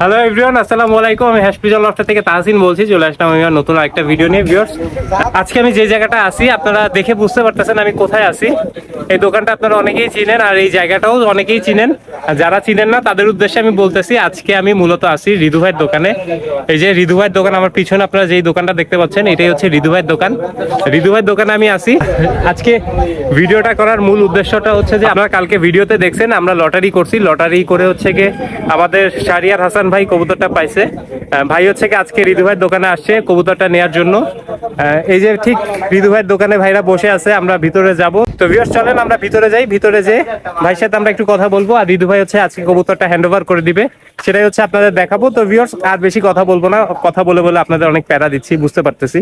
Hello everyone আসসালামু আলাইকুম। আমি হ্যাশপিজল লফটা থেকে তাহসিন বলছি, চলে আসলাম আমি নতুন একটা ভিডিও নিয়ে ভিউয়ার্স আজকে আমি যে জায়গাটা আসি আপনারা দেখে বুঝতে পারতেছেন আমি কোথায় আছি। এই দোকানটা আপনারা অনেকেই চিনেন আর এই জায়গাটাও অনেকেই চিনেন। যারা চিনেন না, তাদের উদ্দেশ্যে আমি বলতেছি, আজকে আমি মূলত আসি রিদু ভাইয়ের দোকানে। এই যে রিদু ভাইয়ের দোকান, আমার পিছনে আপনারা যেই দোকানটা দেখতে পাচ্ছেন, এটাই হচ্ছে রিদু ভাইয়ের দোকান। রিদু ভাইয়ের দোকানে আমি আসি আজকে ভিডিওটা করার মূল উদ্দেশ্যটা হচ্ছে যে, আপনারা কালকে ভিডিওতে দেখছেন, আমরা লটারি করছি। লটারি করে হচ্ছে গিয়ে আমাদের শারিয়ার হাসান ভাই কবুতরটা পাইছে। ভাই হচ্ছে কি আজকে রিদু ভাইয়ের দোকানে আসছে কবুতরটা নেওয়ার জন্য। এই যে ঠিক রিদু ভাইয়ের দোকানে ভাইরা বসে আছে, আমরা ভিতরে যাব। তো ভিউয়ার্স চলেন আমরা ভিতরে যাই। ভিতরে যে ভাইয়ের সাথে আমরা একটু কথা বলব। আর রিদু ভাই হচ্ছে আজকে কবুতরটা হ্যান্ড ওভার করে দিবে। সেটাই হচ্ছে আপনাদের দেখাবো। তো ভিউয়ার্স আর বেশি কথা বলব না। কথা বলে বলে আপনাদের অনেক প্যারা দিচ্ছি, বুঝতে পারতেছি।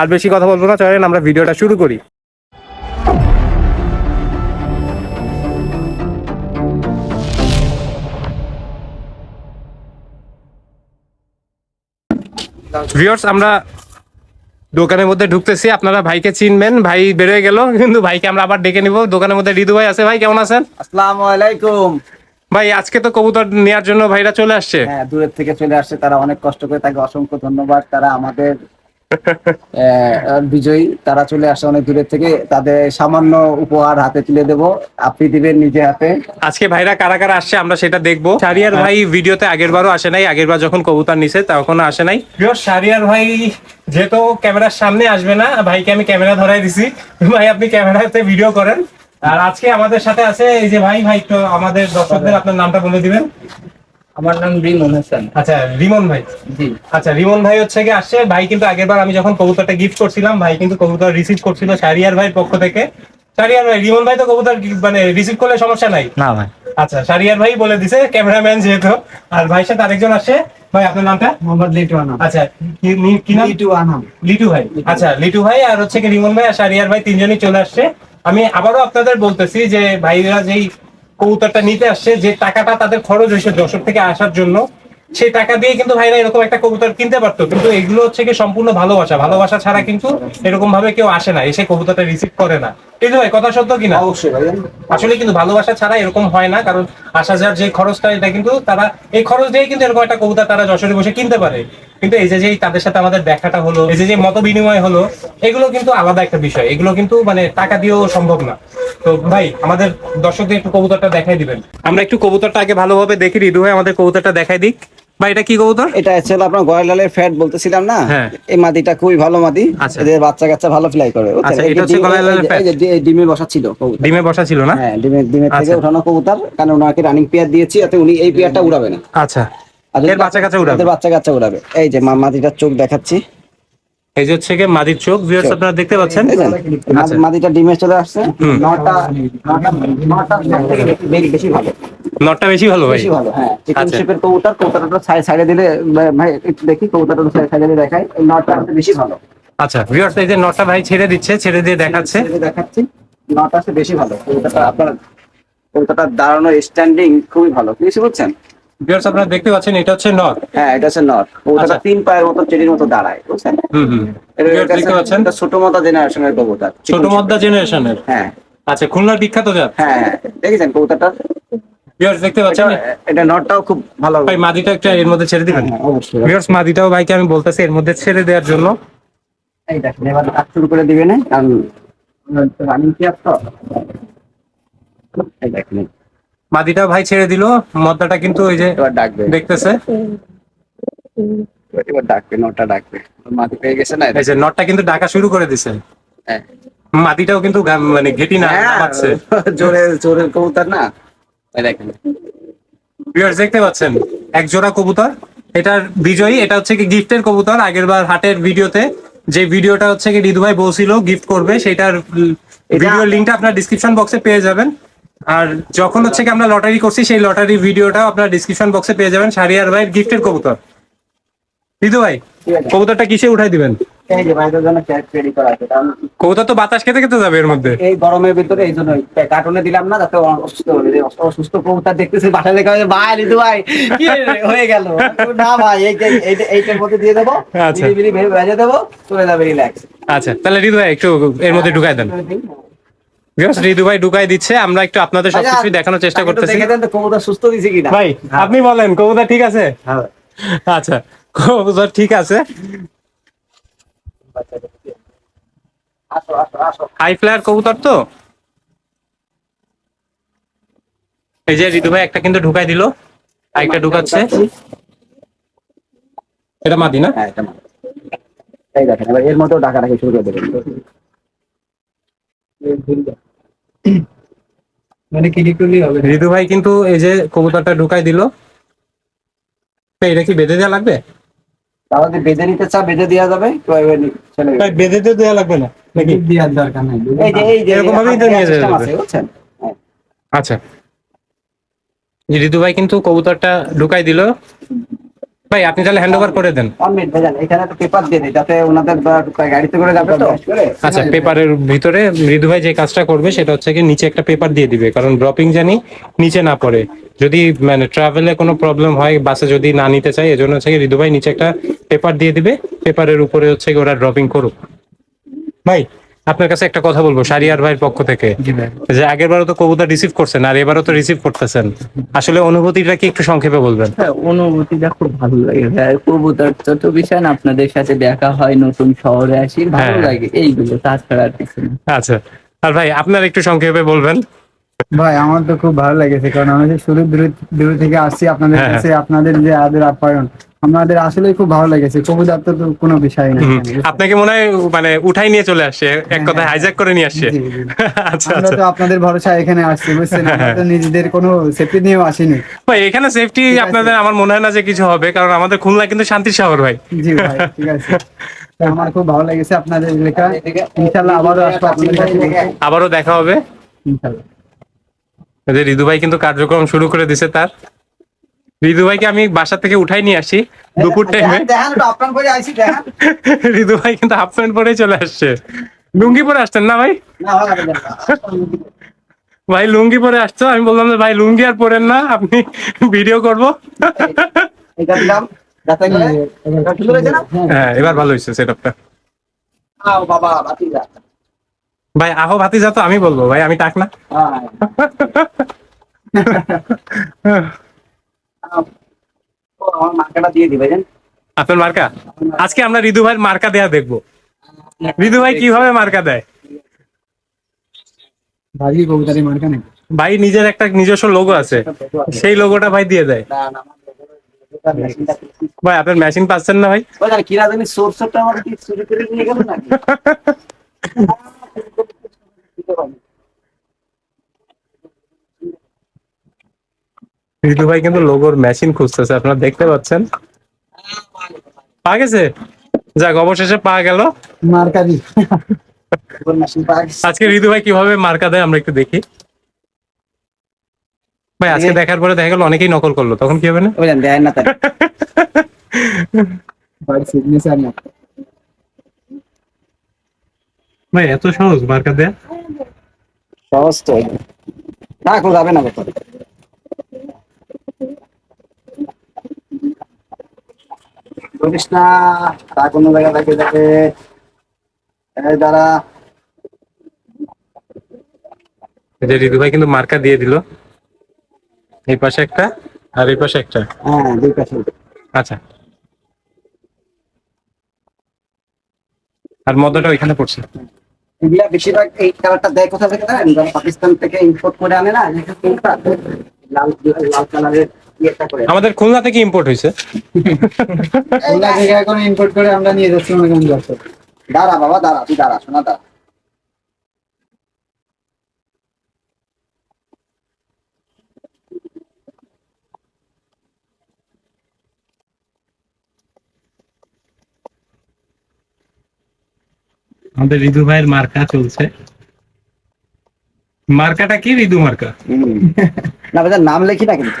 আর বেশি কথা বলব না। চলেন আমরা ভিডিওটা শুরু করি। ভিউয়ার্স আমরা দোকানের মধ্যে ঢুকতেছি। আপনারা ভাইকে চিনবেন ভাই বেরোয় গেল কিন্তু ভাইকে আমরা আবার ডেকে নিব। দোকানের মধ্যে রিদু ভাই আছে ভাই কেমন আছেন? আসসালামু আলাইকুম। ভাই আজকে তো কবুতর নেওয়ার জন্য ভাইরা চলে আসছে। হ্যাঁ দূরের থেকে চলে আসছে তারা অনেক কষ্ট করে তাকে অসংখ্য ধন্যবাদ। তারা আমাদের বিজয়ী তারা চলে আসে অনেক দূরের থেকে। তাদের সামান্য উপহার হাতে তুলে দেব। আপনি দিবেন নিজে হাতে। আজকে ভাইরা কারা কারা আসছে আমরা সেটা দেখব। শারিয়ার ভাই ভিডিওতে আগের বারও আসে নাই আগের বার যখন কবুতর নিছে তখন আসে নাই। প্রিয় শারিয়ার ভাই যেহেতু ক্যামেরার সামনে আসবে না ভাইকে আমি ক্যামেরা ধরাই দিছি। ভাই আপনি ক্যামেরাতে ভিডিও করেন। আর আজকে আমাদের সাথে আছে এই যে ভাই ভাই একটু আমাদের দর্শকদের আপনার নামটা বলে দিবেন। আমার নাম রিমন হাসান। আচ্ছা রিমন ভাই। জি। আচ্ছা রিমন ভাই হচ্ছে কি আসছে। ভাই কিন্তু আগের বার আমি যখন কবুতরটা গিফট করছিলাম ভাই কিন্তু কবুতর রিসিভ করছিল শারিয়ার ভাইয়ের পক্ষ থেকে। শারিয়ার ভাই রিমন ভাই তো কবুতর মানে রিসিভ করলে সমস্যা নাই? না ভাই। আচ্ছা শারিয়ার ভাই বলে দিছে ক্যামেরাম্যান যেহেতু। আর ভাইয়ের সাথে আরেকজন আসছে। ভাই আপনার নামটা? মোহাম্মদ লিটু আনাম। আচ্ছা কি কি নাম? লিটু আনাম। লিটু ভাই। আচ্ছা লিটু ভাই আর হচ্ছে কি রিমন ভাই আর শারিয়ার ভাই তিনজনই চলে আসছে। আমি আবারও আপনাদের বলতেছি যে ভাইরা যেই কবুতরটা নিতে আসছে যে টাকাটা তাদের খরচ হয়েছে দর্শক থেকে আসার জন্য সেই টাকা দিয়ে কিন্তু ভাইরা এরকম একটা কবুতর কিনতে পারতো। কিন্তু এগুলো হচ্ছে কি সম্পূর্ণ ভালোবাসা। ভালোবাসা ছাড়া কিন্তু এরকম ভাবে কেউ আসে না এসে কবুতরটা রিসিভ করে না। লিটু ভাই কথা সত্য কিনা? অবশ্যই ভাই আসলে কিন্তু ভালোবাসা ছাড়া এরকম হয় না কারণ আসা যাওয়ার যে খরচটা এটা কিন্তু তারা এই খরচ দিয়ে কিন্তু এরকম একটা কবুতর তারা যশোরে বসে কিনতে পারে। কিন্তু এই যে যে তাদের সাথে আমাদের দেখাটা হলো এই যে যে মত বিনিময় হলো এগুলো কিন্তু আলাদা একটা বিষয়। এগুলো কিন্তু মানে টাকা দিয়েও সম্ভব না। তো ভাই আমাদের দর্শকদের একটু কবুতরটা দেখাই দিবেন। আমরা একটু কবুতরটা আগে ভালোভাবে দেখি রিদু ভাই আমাদের কবুতরটা দেখাই দিক। ভাই এটা কি কবুতর? এটা হচ্ছে আপনার গয়লালের ফ্যাট বলতেছিলাম না? হ্যাঁ। এই মাদিটা খুবই ভালো মাদি। আচ্ছা। এদের বাচ্চা কাচ্চা ভালো ফ্লাই করে। আচ্ছা, এটা হচ্ছে ডিম- গয়লালের এই এই ডিমে বসা ছিল কবুতর। ডিমে বসা ছিল না? হ্যাঁ ডিমের ডিমের থেকে আচ্ছা। উঠানো কবুতর কারণ ওনাকে রানিং পেয়ার দিয়েছি যাতে উনি এই পেয়ারটা উড়াবে না। আচ্ছা। আর এর বাচ্চা কাচ্চা উড়াবে? বাচ্চা কাচ্চা উড়াবে। এই যে মাদিটার চোখ দেখাচ্ছি। এই যে হচ্ছে মাদির চোখ ভিউয়ার্স আপনারা দেখতে পাচ্ছেন? আচ্ছা। মাদিটা ডিমে চলে আসছে। নটা নটা নটা বেশি- বেশি ভালো। নটটা বেশি ভালো ভাই। বেশি ভালো হ্যাঁ। চিকেন আচ্ছা। শেপের কবুতর কবুতরটা সাইড সাইডে দিলে ভাই- একটু দেখি কবুতরটা সাইডে দিলে দেখাই। এই বেশি ভালো। আচ্ছা ভিউয়ার্স এই যে নটটা ভাই ছেড়ে দিচ্ছে ছেড়ে দিয়ে দেখাচ্ছে। দেখাচ্ছি। নটা হচ্ছে বেশি ভালো। কবুতরটা আপনার কবুতরটা দাঁড়ানোর স্ট্যান্ডিং খুবই ভালো। কিছু বুঝছেন? ভিউয়ার্স আপনারা দেখতে পাচ্ছেন এটা হচ্ছে নট হ্যাঁ এটা হচ্ছে নট কবুতরটা আচ্ছা। তিন পায়ের মতো চেরির মতো দাঁড়ায় বুঝছেন? হুম হুম। দেখতে পাচ্ছেন? এটা ছোট মতো জেনারেশনের কবুতর ছোট মদ্দা জেনারেশনের হ্যাঁ। আচ্ছা খুলনার বিখ্যাত জাত? হ্যাঁ হ্যাঁ। দেখেছেন কবুতরটা? ভিউয়ার্স দেখতে পাচ্ছেন? এটা- নটটাও খুব ভালো ভাই মাদিটা একটা এর মধ্যে ছেড়ে দিবেন? হ্যাঁ, অবশ্যই। ভিউয়ার্স মাদিটাও ভাইকে আমি বলতেছি এর মধ্যে ছেড়ে দেওয়ার জন্য। এই দেখেন এবার কাজ শুরু করে দিবে না কারণ রানিং পেয়ার তো এই দেখেন মাদিটাও ভাই ছেড়ে দিল মদ্দাটা কিন্তু ওই যে ডাকবে। দেখতেছে। এবার ডাকবে ডাকবে। মাটি পেয়ে গেছে না? এই যে নটটা কিন্তু ডাকা শুরু করে দিছে। হ্যাঁ। মাদিটাও কিন্তু মানে ঘেটি না হ্যাঁ, পাচ্ছে জোরে জোরে কবুতর না? দেখেন। ভিউয়ার্স দেখতে পাচ্ছেন এক জোড়া কবুতর। এটার বিজয়ী এটা হচ্ছে কি গিফটের কবুতর। আগের বার হাটের ভিডিওতে যে ভিডিওটা হচ্ছে কি রিদু ভাই বলছিল গিফট করবে সেটার ভিডিও লিঙ্কটা আপনার ডিসক্রিপশন বক্সে পেয়ে যাবেন। আর যখন হচ্ছে কি আমরা লটারি করছি সেই লটারি ভিডিওটাও আপনার ডিসক্রিপশন বক্সে পেয়ে যাবেন শারিয়ার ভাইয়ের গিফটের কবুতর। রিদু ভাই কবুতরটা কিসে উঠাই দিবেন? কবুতর তো বাতাস খেতে খেতে যাবে এর মধ্যে। এই গরমের ভিতরে এই জন্য কার্টুনে দিলাম না যাতে অসুস্থ অসুস্থ কবুতর দেখতেছে বাসায় দেখা হয় ভাই রিতু ভাই কি হয়ে গেল? না ভাই এই এই- এইটার মধ্যে দিয়ে দেবো আচ্ছা। ভেজে দেবো চলে যাবে রিল্যাক্স আচ্ছা তাহলে রিদু ভাই একটু এর মধ্যে ঢুকাই দেন। রিদু ভাই ঢুকাই দিচ্ছে আমরা একটু আপনাদের সবকিছু দেখানোর চেষ্টা করতেছি। দেখে দেন তো কবুতর সুস্থ দিছে কিনা? ভাই আপনি বলেন কবুতর ঠিক আছে? হ্যাঁ। আচ্ছা কবুতর ঠিক আছে। হাই ফ্লায়ার কবুতর তো? এই যে ঋতু ভাই একটা কিন্তু ঢুকাই দিল। আরেকটা ঢুকাচ্ছে। এটা মাদি না? হ্যাঁ এটা মাত্র। এই দেখেন এবার এর মতো ডাকা রাখি শুরু করে দেবেন। মানে কি কি করলেই হবে? ঋতু ভাই কিন্তু এই যে কবুতরটা ঢুকাই দিল। এটা কি বেঁধে দেওয়া লাগবে? তাহলে বেঁধে নিতে চা বেঁধে দেওয়া যাবে? তো এবার চলে যাবে। ভাই বেঁধে তো দেওয়া লাগবে না নাকি? দেওয়ার দরকার নাই এই যে এই যে এরকম ভাবেই তো নিয়ে যাবে। হ্যাঁ। আচ্ছা। ঋতু ভাই কিন্তু কবুতরটা ঢুকাই দিল। ভাই আপনি তাহলে হ্যান্ড ওভার করে দেন। এখানে একটা পেপার দিয়ে দিই যাতে ওনাদের গাড়িতে করে যাবে তো আচ্ছা পেপারের ভিতরে মৃদু ভাই যে কাজটা করবে সেটা হচ্ছে কি নিচে একটা পেপার দিয়ে দিবে কারণ ড্রপিং জানি নিচে না পড়ে। যদি মানে ট্রাভেলে কোনো প্রবলেম হয় বাসে যদি না নিতে চাই এজন্য হচ্ছে কি ঋদু ভাই নিচে একটা পেপার দিয়ে দিবে পেপারের উপরে হচ্ছে কি ওরা ড্রপিং করুক। ভাই আপনার কাছে একটা কথা বলব সারিয়ার ভাইয়ের পক্ষ থেকে। যে আগের বারও তো কবুতর রিসিভ করছেন আর এবারও তো রিসিভ করতেছেন। আসলে অনুভূতিটা কি একটু সংক্ষেপে বলবেন? হ্যাঁ অনুভূতিটা খুব ভালো লাগে ভাই। কবুতর তো বিষয় না আপনাদের সাথে দেখা হয় নতুন শহরে আসি ভালো হ্যাঁ। লাগে। এইগুলো তাছাড়া আর কিছু না। আচ্ছা আর ভাই আপনার একটু সংক্ষেপে বলবেন? ভাই আমার তো খুব ভালো লেগেছে কারণ আমি যে শুরু দূর থেকে আসছি আপনাদের হ্যাঁ, কাছে আপনাদের যে আদের আপ্যায়ন আমাদের আসলে খুব ভালো লেগেছে কবুতর তো কোনো বিষয় না আপনাকে মনে হয় মানে উঠাই নিয়ে চলে আসছে এক কথায় হাইজ্যাক করে নিয়ে আসছে। আচ্ছা আচ্ছা। তো আপনাদের ভরসা এখানে আসছি বুঝছেন? আমরা তো নিজেদের কোনো সেফটি নিয়েও আসিনি। ভাই এখানে সেফটি আপনাদের আমার মনে হয় না যে কিছু হবে কারণ আমাদের খুলনা কিন্তু শান্তির শহর ভাই। জি ভাই ঠিক আছে। আমার খুব ভালো লেগেছে আপনাদের লেখা ইনশাল্লাহ আবারও আসব আপনাদের কাছে। আবারও দেখা হবে। ইনশাল্লাহ এই যে ঋদু ভাই কিন্তু কার্যক্রম শুরু করে দিছে তার। ঋদু ভাইকে আমি বাসা থেকে উঠাই নিয়ে আসি দুপুর টাইমে ঋদু ভাই কিন্তু হাফ প্যান্ট পরেই চলে আসছে। লুঙ্গি পরে আসছেন না ভাই। ভাই লুঙ্গি পরে আসছো? আমি বললাম যে ভাই লুঙ্গি আর পরেন না আপনি ভিডিও করব। হ্যাঁ এবার ভালো হয়েছে সেটআপটা বাবা ভাই আহো ভাতি যা তো আমি বলব ভাই আমি টাক না। আপনার মার্কা? আজকে আমরা ঋদু ভাইয়ের মার্কা দেয়া দেখব। ঋদু ভাই কীভাবে মার্কা দেয়? ভাই নিজের একটা নিজস্ব লোগো আছে। সেই লোগোটা ভাই দিয়ে দেয়। ভাই আপনার মেশিন পাচ্ছেন না ভাই? কিরা জানি সোর সোরটা আমার কি চুরি করে নিয়ে গেল নাকি? ঋতু ভাই কিন্তু লোগোর মেশিন খুঁজতেছে আপনারা দেখতে পাচ্ছেন? পা গেছে? যাক অবশেষে পা গেল। মার্কা দি মেশিন পাওয়া গেছে। আজকে ঋতু ভাই কীভাবে মার্কা দেয় আমরা একটু দেখি। ভাই আজকে দেখার পরে দেখা গেল অনেকেই নকল করল তখন কি হবে না? ওই জান দেয় না তাই। বাড়ি সিগনেচার না। ভাই এত সহজ মার্কা দেয়া? সহজ তো। না কো যাবে না না তা কোনো জায়গা থেকে যাবে। যে ঋতু ভাই কিন্তু মার্কা দিয়ে দিল। এই পাশে একটা আর এই পাশে একটা। হ্যাঁ দুই পাশে। আচ্ছা। আর মদ্যটা ওইখানে পড়ছে। এগুলা বেশিরভাগ এই কালারটা দেয় কোথা থেকে জানেন? পাকিস্তান থেকে ইম্পোর্ট করে আনে না লাল লাল কালারের আমাদের খুলনা থেকে ইম্পোর্ট হয়েছে ওগুলা থেকে এখন ইম্পোর্ট করে আমরা নিয়ে যাচ্ছি মনে করেন দাঁড়া বাবা দাঁড়া তুই দাঁড়া শোনা দাঁড়া। আমাদের ঋদু ভাইয়ের মার্কা চলছে। মার্কাটা কি? ঋদু মার্কা। না নাম লেখি না কিন্তু।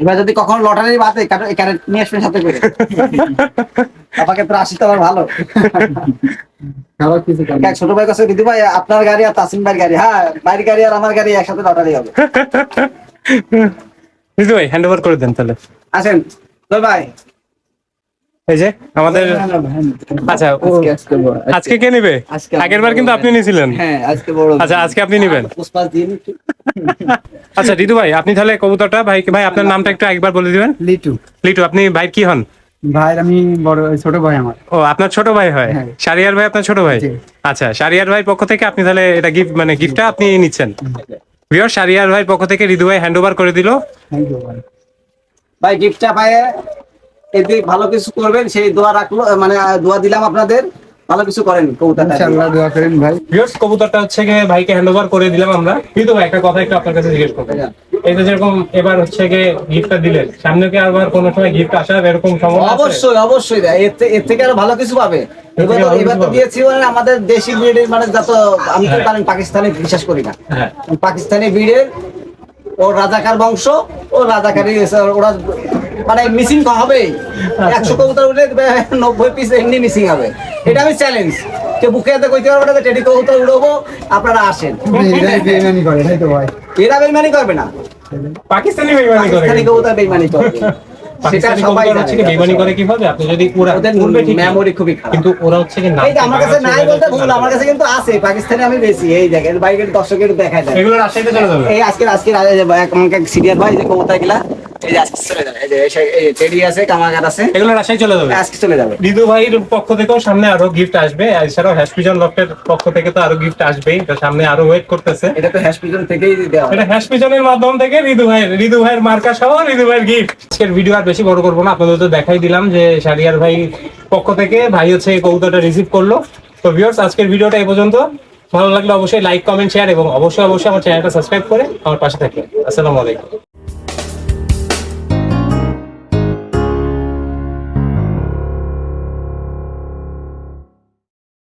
এবার যদি কখনো লটারি বাদে ক্যারেট নিয়ে আসবেন সাথে করে। আমাকে তো আসি তো আমার ভালো ছোট ভাই কাছে দিদি ভাই আপনার গাড়ি আর তাসিম ভাইয়ের গাড়ি। হ্যাঁ ভাইয়ের গাড়ি আর আমার গাড়ি একসাথে লটারি হবে। দিদি ভাই হ্যান্ড ওভার করে দেন তাহলে। আসেন। তো ভাই এই যে আমাদের আচ্ছা আজকে আজকে বড়- আজকে কে নেবে? আগের বার কিন্তু আপনি নিয়েছিলেন হ্যাঁ আচ্ছা আজকে আপনি নেবেন। দিয়ে নিচ্ছি। আচ্ছা ভাই আপনি তাহলে কবুতরটা ভাই ভাই আপনার নামটা একটু একবার বলে দিবেন। লিটু। লিটু আপনি ভাই কি হন? ভাই আমি বড় ছোট ভাই আমার। ও আপনার ছোট ভাই হয়? হ্যাঁ। শারিয়ার ভাই আপনার ছোট ভাই? আচ্ছা শারিয়ার ভাই পক্ষ থেকে আপনি তাহলে এটা গিফট মানে গিফটটা আপনি নিচ্ছেন। ভিওর শারিয়ার ভাই পক্ষ থেকে রিদু ভাই হ্যান্ড ওভার করে দিল। ভাই ভাই গিফটটা পায়ে এদিকে ভালো কিছু করবেন সেই দোয়া রাখল মানে দোয়া দিলাম আপনাদের। ভালো কিছু করেন কবুতরটা। ইনশাআল্লাহ দোয়া করেন ভাই। ভিউয়ার্স কবুতরটা হচ্ছে গিয়ে ভাইকে হ্যান্ড ওভার করে দিলাম আমরা। কিন্তু ভাই একটা কথা একটু আপনার কাছে জিজ্ঞেস করব। এই যে যেরকম এবার হচ্ছে গিয়ে গিফটটা দিলেন সামনে কি আবার কোনো সময় গিফট আসার এরকম সম্ভাবনা অবশ্যই অবশ্যই। এর থেকে আরও ভালো কিছু পাবে। এবার তো- এবার তো দিয়েছি মানে আমাদের দেশি ব্রিডের মানে যত আমি তো হ্যাঁ। জানেন পাকিস্তানি বিশ্বাস করি না। হ্যাঁ। পাকিস্তানি ব্রিডের ও রাজাকার বংশ ও রাজাকারি ওরা মানে মিসিং হবে? একশো কবুতর উঠে নব্বই পিস এমনি মিসিং হবে। এটা আমি চ্যালেঞ্জ যে বুকে হাতে কইতে পারব না যে টেডি কবুতর উড়বো আপনারা আসেন। এটাই বেইমানি করে তাই তো ভাই? এরা বেইমানি করবে না। পাকিস্তানি বেইমানি করে। পাকিস্তানি কবুতর বেইমানি করবে। সেটা সবাই হচ্ছে করে কীভাবে? আপনি যদি উড়া ওদের ঠিক মেমোরি খুবই খারাপ। কিন্তু ওরা হচ্ছে কি না এই আমার কাছে নাই বলতে ভুল আমার কাছে কিন্তু আছে পাকিস্তানে আমি বেশি। এই জায়গায় বাইকের দর্শকের দেখা যায় এগুলো রাজশাহীতে চলে যাবে। এই আজকে আজকে ভাই যে কবুতরগুলা এই আজকে চলে যাবে। এই যে এই টেডি আছে কামাগার আছে। এগুলো রাজশাহী চলে যাবে। আজকে চলে যাবে। রিদু ভাইয়ের পক্ষ থেকেও সামনে আরও গিফট আসবে। এছাড়াও হ্যাশপিজন লফটের পক্ষ থেকে তো আরও গিফট আসবেই। এটা সামনে আরও ওয়েট করতেছে। এটা তো থেকেই দেওয়া এটা হ্যাশপিজনের মাধ্যম থেকে রিদু ভাইয়ের রিদু ভাইয়ের মার্কা সহ রিদু ভাইয়ের গিফট আজকের ভিডিও আর বেশি বড় করব না। আপনাদের তো দেখাই দিলাম যে শারিয়ার ভাই পক্ষ থেকে ভাই হচ্ছে এই কবুতরটা রিসিভ করল। তো ভিউয়ার্স আজকের ভিডিওটা এই পর্যন্ত। ভালো লাগলে অবশ্যই লাইক কমেন্ট শেয়ার এবং অবশ্যই অবশ্যই আমার চ্যানেলটা সাবস্ক্রাইব করে আমার পাশে থাকবেন। আসসালামু আলাইকুম।